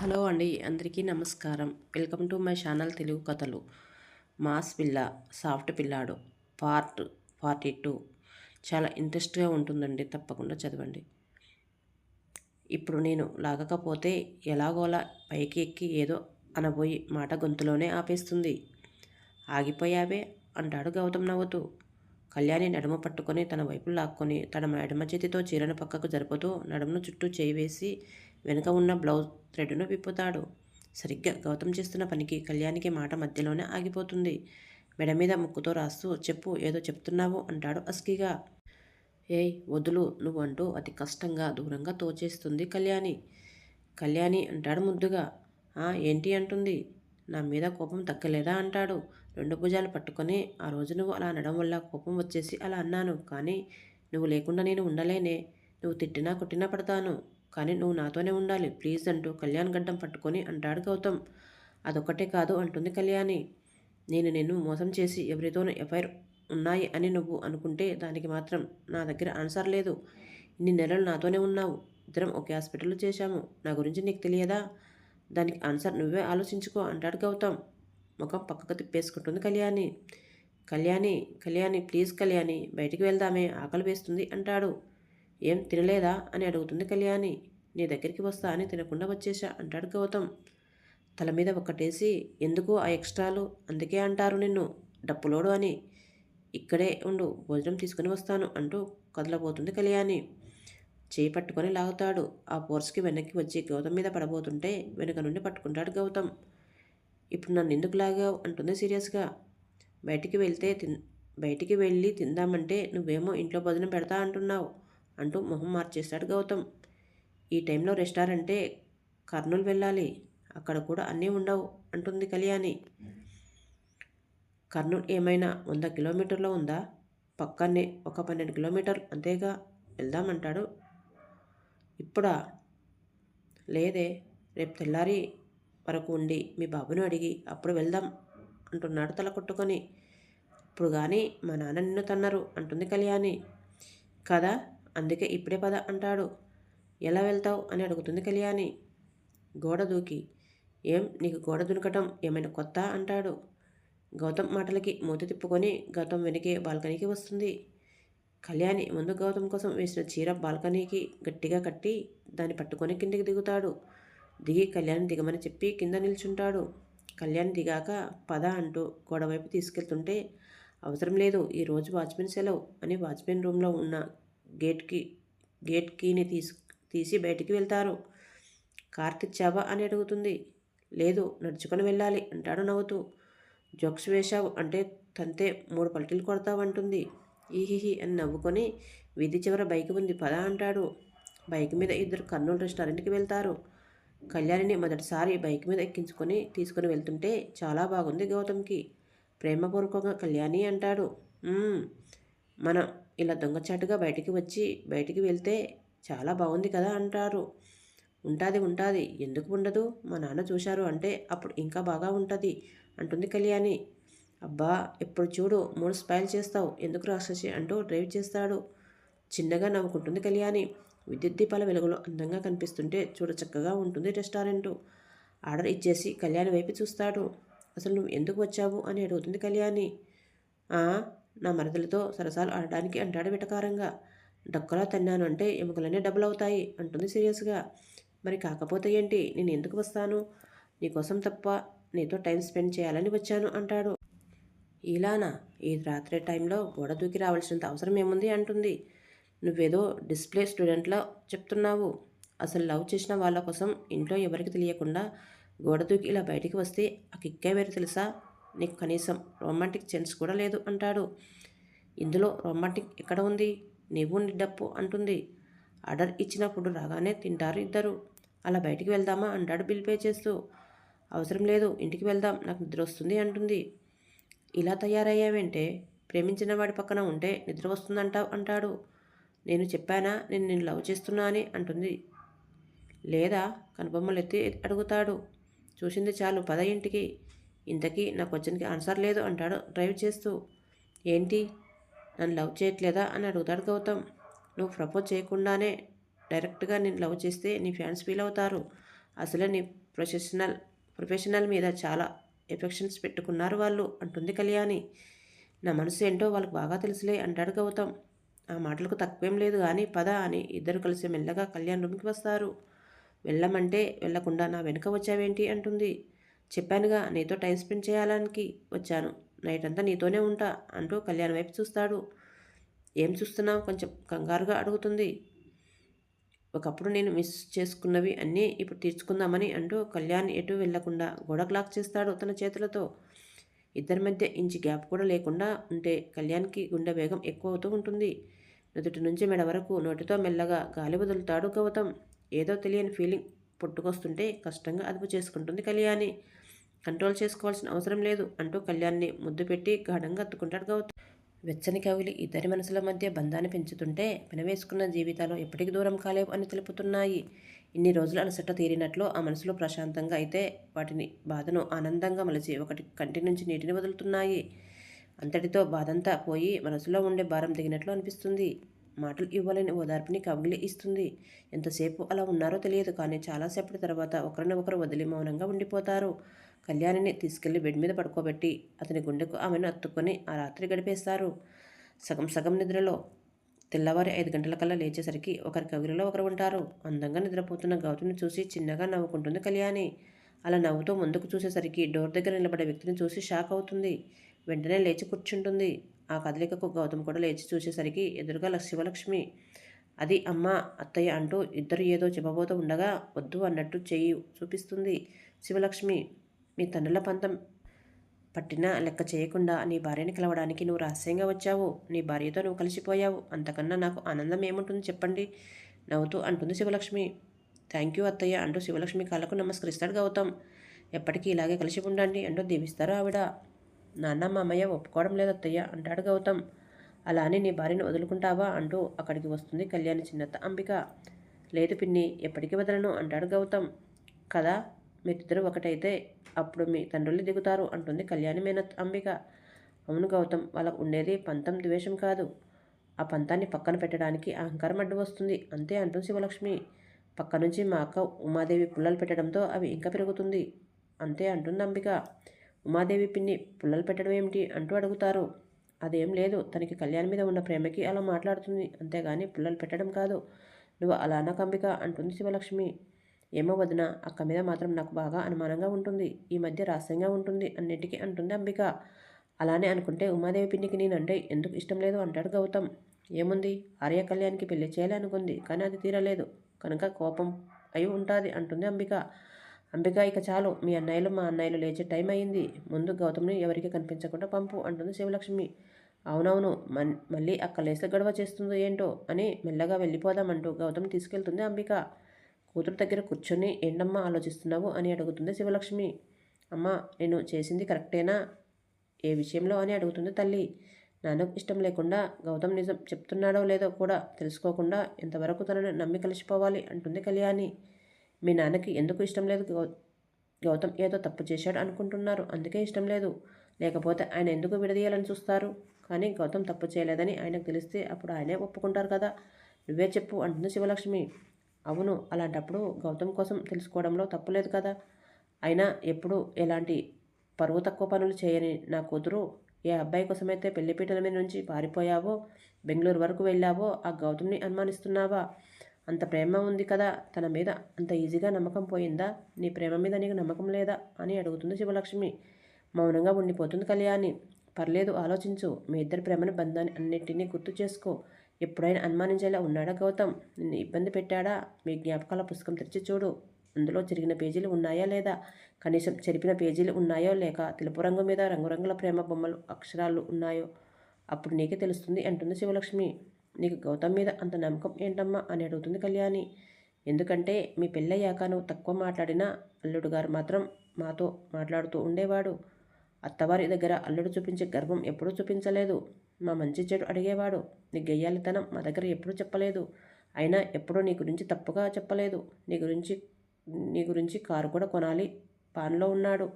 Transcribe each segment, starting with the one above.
Hello అండి అందరికీ నమస్కారం. Welcome to my channel Telugu కథలు. మాస్ పిల్ల సాఫ్ట్ పిల్లాడు పార్ట్ ఫార్టీ టూ. చాలా ఇంట్రెస్ట్గా ఉంటుందండి తప్పకుండా చదవండి. ఇప్పుడు నేను లాగకపోతే ఎలాగోలా పైకి ఎక్కి ఏదో అనబోయి మాట గొంతులోనే ఆపేస్తుంది. ఆగిపోయావే అంటాడు గౌతమ్ నవ్వుతూ. కళ్యాణి నడుము పట్టుకొని తన వైపు లాక్కొని తన ఎడమ చేతితో చీరను పక్కకు జరుపుతూ నడుమును చుట్టూ చేయి వేసి వెనుక ఉన్న బ్లౌజ్ థ్రెడ్ను విప్పుతాడు. సరిగ్గా గౌతమ్ చేస్తున్న పనికి కళ్యాణికి మాట మధ్యలోనే ఆగిపోతుంది. మెడ మీద ముక్కుతో రాస్తూ చెప్పు ఏదో చెప్తున్నావు అంటాడు అస్కిగా. ఏయ్ వదులు నువ్వు అంటూ అతి కష్టంగా దూరంగా తోచేస్తుంది కళ్యాణి. కళ్యాణి అంటాడు ముద్దుగా. ఏంటి అంటుంది. నా మీద కోపం తగ్గలేదా అంటాడు. రెండు భుజాలు పట్టుకొని ఆ రోజు నువ్వు అలా అనడం వల్ల కోపం వచ్చేసి అలా అన్నాను. కానీ నువ్వు లేకుండా నేను ఉండలేనే. నువ్వు తిట్టినా కొట్టినా పడతాను. కానీ నువ్వు నాతోనే ఉండాలి. ప్లీజ్ అంటూ కళ్యాణ్ గడ్డం పట్టుకొని అంటాడు గౌతమ్. అదొక్కటే కాదు అంటుంది కళ్యాణి. నేను నిన్ను మోసం చేసి ఎవరితోనూ ఎఫ్ఐఆర్ ఉన్నాయి అని నువ్వు అనుకుంటే దానికి మాత్రం నా దగ్గర ఆన్సర్ లేదు. ఇన్ని నెలలు నాతోనే ఉన్నావు. ఇద్దరం ఒకే హాస్పిటల్లో చేశాము. నా గురించి నీకు తెలియదా? దానికి ఆన్సర్ నువ్వే ఆలోచించుకో అంటాడు గౌతమ్. ముఖం పక్కకు తిప్పేసుకుంటుంది కళ్యాణి. కళ్యాణి కళ్యాణి ప్లీజ్ కళ్యాణి బయటికి వెళ్దామే ఆకలి వేస్తుంది అంటాడు. ఏం తినలేదా అని అడుగుతుంది కళ్యాణి. నీ దగ్గరికి వస్తా అని తినకుండా వచ్చేసా అంటాడు గౌతమ్. తల మీద ఒక్కటేసి ఎందుకు ఆ ఎక్స్ట్రాలు? అందుకే అంటారు నిన్ను. డప్పులోడు అని. ఇక్కడే ఉండు భోజనం తీసుకుని వస్తాను అంటూ కదలబోతుంది కళ్యాణి. చేయి పట్టుకొని లాగుతాడు. ఆ ఫోర్స్కి వెనక్కి వచ్చి గౌతమ్ మీద పడబోతుంటే వెనుక నుండి పట్టుకుంటాడు గౌతమ్. ఇప్పుడు నన్ను ఎందుకు లాగావు? అంటుంది సీరియస్గా. బయటికి వెళ్తే తిన్ బయటికి వెళ్ళి తిందామంటే నువ్వేమో ఇంట్లో భోజనం పెడతా అంటున్నావు అంటూ మొహం మార్చేస్తాడు గౌతమ్. ఈ టైంలో రెస్టారెంటే కర్నూలు వెళ్ళాలి. అక్కడ కూడా అన్నీ ఉండవు అంటుంది కళ్యాణి. కర్నూలు ఏమైనా వంద కిలోమీటర్లో ఉందా? పక్కనే ఒక పన్నెండు కిలోమీటర్లు అంతేగా. వెళ్దామంటాడు ఇప్పుడా? లేదే రేపు తెల్లారి వరకు ఉండి మీ బాబును అడిగి అప్పుడు వెళ్దాం అంటున్నాడు తల కొట్టుకొని. ఇప్పుడు కానీ మా నాన్న నిన్ను తన్నారు అంటుంది కళ్యాణి. కదా అందుకే ఇప్పుడే పద అంటాడు. ఎలా వెళ్తావు అని అడుగుతుంది కళ్యాణి. గోడ దూకి. ఏం నీకు గోడ దునకటం ఏమైనా కొత్త? అంటాడు. గౌతమ్ మాటలకి మూత తిప్పుకొని గౌతమ్ వెనకే బాల్కనీకి వస్తుంది. కళ్యాణి ముందు గౌతమ్ కోసం వేసిన చీర బాల్కనీకి గట్టిగా కట్టి దాన్ని పట్టుకొని కిందికి దిగుతాడు. దిగి కళ్యాణ్ దిగమని చెప్పి కింద నిల్చుంటాడు. కళ్యాణ్ దిగాక పద అంటూ గోడవైపు తీసుకెళ్తుంటే అవసరం లేదు ఈరోజు వాచ్మెన్ సెలవు అని వాచ్మెన్ రూమ్లో ఉన్న గేట్కి గేట్ కీని తీసు తీసి బయటికి వెళ్తారు. కార్ తెచ్చావా అని అడుగుతుంది. లేదు నడుచుకొని వెళ్ళాలి అంటాడు నవ్వుతూ. జోక్స్ వేశావు అంటే తంతే మూడు పల్టీలు కొడతావంటుంది. ఈహిహి అని నవ్వుకొని వీధి చివర బైక్ ఉంది పద అంటాడు. బైక్ మీద ఇద్దరు కర్నూలు రెస్టారెంట్కి వెళ్తారు. కళ్యాణిని మొదటిసారి బైక్ మీద ఎక్కించుకొని తీసుకొని వెళ్తుంటే చాలా బాగుంది గౌతమ్కి. ప్రేమపూర్వకంగా కళ్యాణి అంటాడు మనం ఇలా దొంగచాటుగా బయటికి వచ్చి బయటికి వెళ్తే చాలా బాగుంది కదా అంటారు. ఉంటుంది ఉంటుంది. ఎందుకు ఉండదు? మా నాన్న చూశారు అంటే అప్పుడు ఇంకా బాగా ఉంటుంది అంటుంది కళ్యాణి. అబ్బా ఎప్పుడు చూడు మూడు స్పైల్ చేస్తావు. ఎందుకు రాక్షసి అంటూ డ్రైవ్ చేస్తాడు. చిన్నగా నవ్వుకుంటుంది కళ్యాణి. విద్యుత్ దీపాల వెలుగులో అందంగా కనిపిస్తుంటే చూడ చక్కగా ఉంటుంది రెస్టారెంటు. ఆర్డర్ ఇచ్చేసి కళ్యాణి వైపు చూస్తాడు. అసలు నువ్వు ఎందుకు వచ్చావు అని అడుగుతుంది కళ్యాణి. నా మరదలతో సరసాలు ఆడడానికి అంటాడు వెటకారంగా. డక్కలా తన్నాను అంటే ఎముకలనే డబుల్ అవుతాయి అంటుంది సీరియస్గా. మరి కాకపోతే ఏంటి? నేను ఎందుకు వస్తాను? నీకోసం తప్ప నీతో టైం స్పెండ్ చేయాలని వచ్చాను అంటాడు. ఇలానా? ఈ రాత్రి టైంలో గోడ దూకి రావాల్సినంత అవసరం ఏముంది? అంటుంది. నువ్వేదో డిస్ప్లే స్టూడెంట్లా చెప్తున్నావు. అసలు లవ్ చేసిన వాళ్ళ కోసం ఇంట్లో ఎవరికి తెలియకుండా గోడ దూకి ఇలా బయటికి వస్తే ఆ కిక్కే వేరు తెలుసా? నీకు కనీసం రొమాంటిక్ సెన్స్ కూడా లేదు అంటాడు. ఇందులో రొమాంటిక్ ఎక్కడ ఉంది? నీవు నీ డప్పు అంటుంది. ఆర్డర్ ఇచ్చినప్పుడు రాగానే తింటారు ఇద్దరు. అలా బయటికి వెళ్దామా? అంటాడు బిల్ పే చేస్తూ. అవసరం లేదు ఇంటికి వెళ్దాం నాకు నిద్ర వస్తుంది అంటుంది. ఇలా తయారయ్యావంటే ప్రేమించిన వాడి పక్కన ఉంటే నిద్ర వస్తుందంటావు అంటాడు. నేను చెప్పానా? నేను నిన్ను లవ్ చేస్తున్నా అని అంటుంది. లేదా కనుబొమ్మలు ఎత్తి అడుగుతాడు. చూసింది చాలు పద ఇంటికి. ఇంతకీ నా క్వశ్చన్కి ఆన్సర్ లేదు అంటాడు డ్రైవ్ చేస్తూ. ఏంటి? నన్ను లవ్ చేయట్లేదా? అని అడుగుతాడు గౌతమ్. నువ్వు ప్రపోజ్ చేయకుండానే డైరెక్ట్గా నేను లవ్ చేస్తే నీ ఫ్యాన్స్ ఫీల్ అవుతారు. అసలే నీ ప్రొఫెషనల్ ప్రొఫెషనల్ మీద చాలా ఎఫెక్షన్స్ పెట్టుకున్నారు వాళ్ళు అంటుంది కళ్యాణి. నా మనసు ఏంటో వాళ్ళకి బాగా తెలుసులే అంటాడు గౌతమ్. ఆ మాటలకు తక్కువేం లేదు కానీ పద అని ఇద్దరు కలిసి మెల్లగా కళ్యాణ్ రూమ్కి వస్తారు. వెళ్ళమంటే వెళ్ళకుండా నా వెనుక వచ్చావేంటి అంటుంది. చెప్పానుగా నీతో టైం స్పెండ్ చేయాలని వచ్చాను. నైట్ అంతా నీతోనే ఉంటా అంటూ కళ్యాణ్ వైపు చూస్తాడు. ఏం చూస్తున్నావు? కొంచెం కంగారుగా అడుగుతుంది. ఒకప్పుడు నేను మిస్ చేసుకున్నవి అన్నీ ఇప్పుడు తీర్చుకుందామని అంటూ కళ్యాణ్ ఎటు వెళ్ళకుండా గోడ క్లాక్ చేస్తాడు తన చేతులతో. ఇద్దరి మధ్య ఇంచి గ్యాప్ కూడా లేకుండా ఉంటే కళ్యాణ్కి గుండె వేగం ఎక్కువ అవుతూ ఉంటుంది. నుదుటి నుంచి మెడ వరకు నోటితో మెల్లగా గాలి వదులుతాడు గౌతమ్. ఏదో తెలియని ఫీలింగ్ పుట్టుకొస్తుంటే కష్టంగా అదుపు చేసుకుంటుంది కళ్యాణి. కంట్రోల్ చేసుకోవాల్సిన అవసరం లేదు అంటూ కళ్యాణ్ని ముద్దు పెట్టి గాఢంగా అత్తుకుంటాడు గౌతమ్. వెచ్చని కవులు ఇద్దరి మనసుల మధ్య బంధాన్ని పెంచుతుంటే పెనవేసుకున్న జీవితాలు ఎప్పటికి దూరం కాలేవు అని తెలుపుతున్నాయి. ఇన్ని రోజులు అలసట తీరినట్లు ఆ మనసులో ప్రశాంతంగా అయితే వాటిని బాధను ఆనందంగా మలిచి ఒకటి కంటి నుంచి నీటిని వదులుతున్నాయి. అంతటితో బాధంతా పోయి మనసులో ఉండే భారం దిగినట్లు అనిపిస్తుంది. మాటలు ఇవ్వలేని ఓదార్పుని కవిలి ఇస్తుంది. ఎంతసేపు అలా ఉన్నారో తెలియదు కానీ చాలాసేపటి తర్వాత ఒకరిని ఒకరు వదిలి మౌనంగా ఉండిపోతారు. కళ్యాణిని తీసుకెళ్ళి బెడ్ మీద పడుకోబెట్టి అతని గుండెకు ఆమెను అత్తుకొని ఆ రాత్రి గడిపేస్తారు. సగం సగం నిద్రలో తెల్లవారి ఐదు గంటల కల్లా లేచేసరికి ఒకరి కవిరిలో ఒకరు ఉంటారు. అందంగా నిద్రపోతున్న గౌతమిని చూసి చిన్నగా నవ్వుకుంటుంది కళ్యాణి. అలా నవ్వుతూ ముందుకు చూసేసరికి డోర్ దగ్గర నిలబడే వ్యక్తిని చూసి షాక్ అవుతుంది. వెంటనే లేచి కూర్చుంటుంది. ఆ కదలికకు గౌతమ్ కూడా లేచి చూసేసరికి ఎదురుగా శివలక్ష్మి అది అమ్మ అత్తయ్య అంటూ ఇద్దరు ఏదో చెప్పబోతూ ఉండగా వద్దు అన్నట్టు చేయి చూపిస్తుంది శివలక్ష్మి. మీ తండ్రుల పంతం పట్టినా లెక్క చేయకుండా నీ భార్యని కలవడానికి నువ్వు రహస్యంగా వచ్చావు. నీ భార్యతో నువ్వు కలిసిపోయావు. అంతకన్నా నాకు ఆనందం ఏముంటుంది చెప్పండి? నవ్వుతూ అంటుంది శివలక్ష్మి. థ్యాంక్ యూ అత్తయ్య అంటూ శివలక్ష్మి కాళ్ళకు నమస్కరిస్తాడు గౌతమ్. ఎప్పటికీ ఇలాగే కలిసి ఉండండి అంటూ దీవిస్తారు ఆవిడ. నాన్న మా అమ్మయ్య ఒప్పుకోవడం లేదు అత్తయ్య అంటాడు గౌతమ్. అలా అని నీ భార్యను వదులుకుంటావా అంటూ అక్కడికి వస్తుంది కళ్యాణి చిన్నత్త అంబిక. లేదు పిన్ని ఎప్పటికీ వదలను అంటాడు గౌతమ్. కదా మీరిద్దరూ ఒకటైతే అప్పుడు మీ తండ్రులు దిగుతారు అంటుంది కళ్యాణి మేనత్ అంబిక. అవును గౌతమ్ వాళ్ళకు ఉండేది పంతం ద్వేషం కాదు. ఆ పంతాన్ని పక్కన పెట్టడానికి అహంకారం అడ్డు వస్తుంది. అంతే అంటుంది శివలక్ష్మి. పక్క నుంచి మా అక్క ఉమాదేవి పుల్లలు పెట్టడంతో అవి ఇంకా పెరుగుతుంది. అంతే అంటుంది అంబిక. ఉమాదేవి పిన్ని పుల్లలు పెట్టడం ఏమిటి? అంటూ అడుగుతారు. అదేం లేదు తనకి కళ్యాణ్ మీద ఉన్న ప్రేమకి అలా మాట్లాడుతుంది. అంతేగాని పుల్లలు పెట్టడం కాదు. నువ్వు అలానా కంబిక అంటుంది శివలక్ష్మి. ఏమో వదిన అక్క మీద మాత్రం నాకు బాగా అనుమానంగా ఉంటుంది. ఈ మధ్య రహస్యంగా ఉంటుంది అన్నిటికీ అంటుంది అంబిక. అలానే అనుకుంటే ఉమాదేవి పిన్నికి నేనంటే ఎందుకు ఇష్టం లేదు అంటాడు గౌతమ్. ఏముంది? ఆర్య కళ్యాణ్కి పెళ్ళి చేయాలనుకుంది కానీ అది తీరలేదు. కనుక కోపం అయి ఉంటుంది అంటుంది అంబిక. అంబిక ఇక చాలు. మీ అన్నయ్యలు మా అన్నయ్యలు లేచే టైం అయింది. ముందు గౌతమ్ని ఎవరికి కనిపించకుండా పంపు అంటుంది శివలక్ష్మి. అవునవును మన్ మళ్ళీ అక్క లేస్తే గొడవ చేస్తుందో ఏంటో అని మెల్లగా వెళ్ళిపోదామంటూ గౌతమ్ తీసుకెళ్తుంది అంబిక. కూతురు దగ్గర కూర్చొని ఏంటమ్మ ఆలోచిస్తున్నావు? అని అడుగుతుంది శివలక్ష్మి. అమ్మ నేను చేసింది కరెక్టేనా? ఏ విషయంలో? అని అడుగుతుంది తల్లి. నాన్నకు ఇష్టం లేకుండా గౌతమ్ నిజం చెప్తున్నాడో లేదో కూడా తెలుసుకోకుండా ఎంతవరకు తనను నమ్మి కలిసిపోవాలి? అంటుంది కళ్యాణి. మీ నాన్నకి ఎందుకు ఇష్టం లేదు? గౌ గౌతమ్ ఏదో తప్పు చేశాడు అనుకుంటున్నారు. అందుకే ఇష్టం లేదు. లేకపోతే ఆయన ఎందుకు విడదీయాలని చూస్తారు? కానీ గౌతమ్ తప్పు చేయలేదని ఆయనకు తెలిస్తే అప్పుడు ఆయనే ఒప్పుకుంటారు కదా. నువ్వే చెప్పు అంటుంది శివలక్ష్మి. అవును అలాంటప్పుడు గౌతమ్ కోసం తెలుసుకోవడంలో తప్పులేదు కదా. అయినా ఎప్పుడు ఎలాంటి పరువు తక్కువ పనులు చేయని నా కూతురు ఏ అబ్బాయి కోసమైతే పెళ్ళిపీటల మీద నుంచి పారిపోయావో బెంగళూరు వరకు వెళ్ళావో ఆ గౌతమ్ని అనుమానిస్తున్నావా? అంత ప్రేమ ఉంది కదా తన మీద అంత ఈజీగా నమ్మకం పోయిందా? నీ ప్రేమ మీద నీకు నమ్మకం లేదా? అని అడుగుతుంది శివలక్ష్మి. మౌనంగా ఉండిపోతుంది కళ్యాణి. పర్లేదు ఆలోచించు. మీ ఇద్దరి ప్రేమను బంధాన్ని అన్నింటినీ గుర్తు చేసుకో. ఎప్పుడైనా అనుమానించేలా ఉన్నాడా గౌతమ్? నిన్ను ఇబ్బంది పెట్టాడా? మీ జ్ఞాపకాల పుస్తకం తెరిచి చూడు. అందులో చిరిగిన పేజీలు ఉన్నాయా లేదా? కనీసం చెరిపిన పేజీలు ఉన్నాయో లేక తెలుపు రంగు మీద రంగురంగుల ప్రేమ బొమ్మలు అక్షరాలు ఉన్నాయో? అప్పుడు నీకే తెలుస్తుంది అంటుంది శివలక్ష్మి. నీకు గౌతమ్ మీద అంత నమ్మకం ఏంటమ్మా? అని అడుగుతుంది కళ్యాణి. ఎందుకంటే మీ పెళ్ళయ్యాక నువ్వు తక్కువ మాట్లాడినా అల్లుడు గారు మాత్రం మాతో మాట్లాడుతూ ఉండేవాడు. అత్తవారి దగ్గర అల్లుడు చూపించే గర్వం ఎప్పుడూ చూపించలేదు. మా మంచి చెడు అడిగేవాడు. నీ గెయ్యాలితనం మా దగ్గర ఎప్పుడూ చెప్పలేదు. అయినా ఎప్పుడూ నీ గురించి తప్పుగా చెప్పలేదు. నీ గురించి నీ గురించి కారు కూడా కొనాలి. పాన్లో ఉన్నాడు.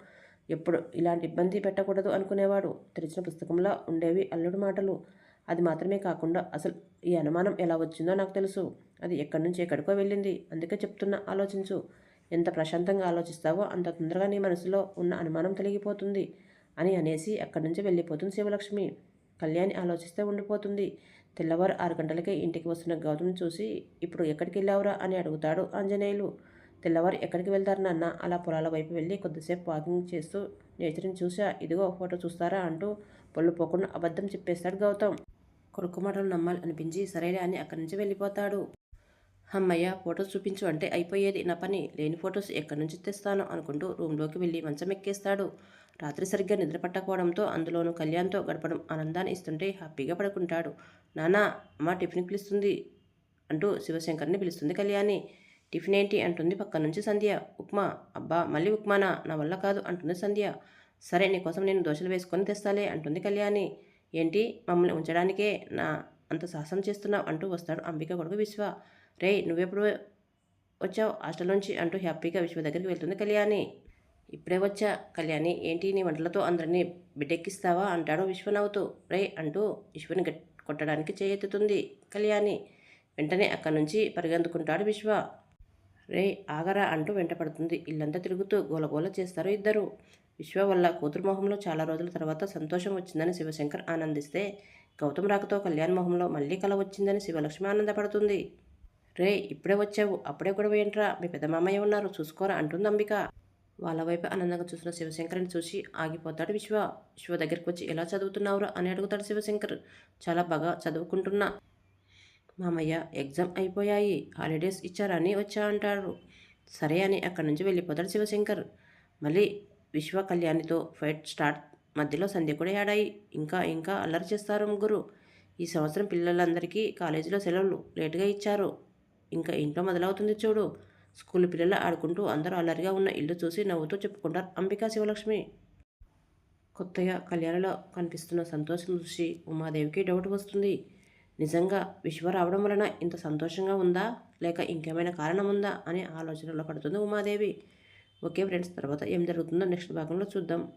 ఎప్పుడు ఇలాంటి ఇబ్బంది పెట్టకూడదు అనుకునేవాడు. తెరిచిన పుస్తకంలో ఉండేవి అల్లుడు మాటలు. అది మాత్రమే కాకుండా అసలు ఈ అనుమానం ఎలా వచ్చిందో నాకు తెలుసు. అది ఎక్కడి నుంచి ఎక్కడికో వెళ్ళింది. అందుకే చెప్తున్నా ఆలోచించు. ఎంత ప్రశాంతంగా ఆలోచిస్తావో అంత తొందరగా నీ మనసులో ఉన్న అనుమానం తొలగిపోతుంది అని అనేసి అక్కడి నుంచి వెళ్ళిపోతుంది శివలక్ష్మి. కళ్యాణి ఆలోచిస్తే ఉండిపోతుంది. తెల్లవారు ఆరు గంటలకే ఇంటికి వస్తున్న గౌతమ్ చూసి ఇప్పుడు ఎక్కడికి వెళ్ళావురా? అని అడుగుతాడు ఆంజనేయులు. తెల్లవారు ఎక్కడికి వెళ్తారు నాన్న? అలా పొలాల వైపు వెళ్ళి కొద్దిసేపు వాకింగ్ చేస్తూ నేచర్ని చూసా ఇదిగో ఫోటో చూస్తారా? అంటూ పళ్ళు పోకుండా అబద్ధం చెప్పేస్తాడు గౌతమ్. కొడుకు మాటలు నమ్మాలి అనిపించి సరేలే అని అక్కడి నుంచి వెళ్ళిపోతాడు. అమ్మయ్య ఫొటోస్ చూపించు అంటే అయిపోయేది నా పని. లేని ఫొటోస్ ఎక్కడి నుంచి తెస్తాను? అనుకుంటూ రూమ్లోకి వెళ్ళి మంచం ఎక్కేస్తాడు. రాత్రి సరిగ్గా నిద్ర పట్టకపోవడంతో అందులోనూ కళ్యాణ్తో గడపడం ఆనందాన్ని ఇస్తుంటే హ్యాపీగా పడుకుంటాడు. నానా అమ్మ టిఫిన్ పిలుస్తుంది అంటూ శివశంకర్ని పిలుస్తుంది కళ్యాణి. టిఫిన్ ఏంటి అంటుంది పక్క నుంచి సంధ్య. ఉప్మా? అబ్బా మళ్ళీ ఉప్మానా? నా వల్ల కాదు అంటుంది సంధ్య. సరే నీకోసం నేను దోశలు వేసుకొని తెస్తాలే అంటుంది కళ్యాణి. ఏంటి? మమ్మల్ని ఉంచడానికే నా అంత సాహసం చేస్తున్నావు అంటూ వస్తాడు అంబిక కొడుకు విశ్వ. రే నువ్వెప్పుడు వచ్చావు? హాస్టల్ నుంచి అంటూ హ్యాపీగా విశ్వ దగ్గరికి వెళ్తుంది కళ్యాణి. ఇప్పుడే వచ్చా కళ్యాణి. ఏంటి నీ వంటలతో అందరినీ బిడ్డెక్కిస్తావా? అంటాడు విశ్వనవ్వుతూ. రే అంటూ విశ్వని గట్టి కొట్టడానికి చేయెత్తుతుంది కళ్యాణి. వెంటనే అక్కడి నుంచి పరిగెందుకుంటాడు విశ్వ. రే ఆగరా అంటూ వెంటపడుతుంది. ఇల్లంతా తిరుగుతూ గోలగోల చేస్తారు ఇద్దరు. విశ్వ వల్ల కూతురు మొహంలో చాలా రోజుల తర్వాత సంతోషం వచ్చిందని శివశంకర్ ఆనందిస్తే గౌతమ్ రాకతో కళ్యాణ్ మొహంలో మళ్ళీ కల వచ్చిందని శివలక్ష్మి ఆనందపడుతుంది. రే ఇప్పుడే వచ్చావు. అప్పుడే గొడవ ఏంట్రా? మీ పెద్ద మామయ్య ఉన్నారు. చూసుకోరా అంటుంది అంబిక. వాళ్ళ వైపు ఆనందంగా చూసిన శివశంకర్ని చూసి ఆగిపోతాడు. విశ్వ విశ్వ దగ్గరికి వచ్చి ఎలా చదువుతున్నావురా? అని అడుగుతాడు శివశంకర్. చాలా బాగా చదువుకుంటున్నా. మామయ్య ఎగ్జామ్ అయిపోయాయి. హాలిడేస్ ఇచ్చారని వచ్చా అంటారు. సరే అని అక్కడి నుంచి వెళ్ళిపోతాడు శివశంకర్. మళ్ళీ విశ్వ కళ్యాణితో ఫైట్ స్టార్ట్. మధ్యలో సంధ్య కూడా ఆడాయి ఇంకా ఇంకా అల్లరి చేస్తారు ముగ్గురు. ఈ సంవత్సరం పిల్లలందరికీ కాలేజీలో సెలవులు లేటుగా ఇచ్చారు. ఇంకా ఇంట్లో మొదలవుతుంది చూడు. స్కూల్ పిల్లలు ఆడుకుంటూ అందరూ అల్లరిగా ఉన్న ఇల్లు చూసి నవ్వుతూ చెప్పుకుంటారు. అంబికా శివలక్ష్మి. కొత్తగా కళ్యాణంలో కనిపిస్తున్న సంతోషం చూసి ఉమాదేవికి డౌట్ వస్తుంది. నిజంగా విశ్వ రావడం వలన ఇంత సంతోషంగా ఉందా? లేక ఇంకేమైనా కారణం ఉందా? అనే ఆలోచనలో పడుతుంది ఉమాదేవి. ఓకే ఫ్రెండ్స్ తర్వాత ఏం జరుగుతుందో నెక్స్ట్ భాగంలో చూద్దాం.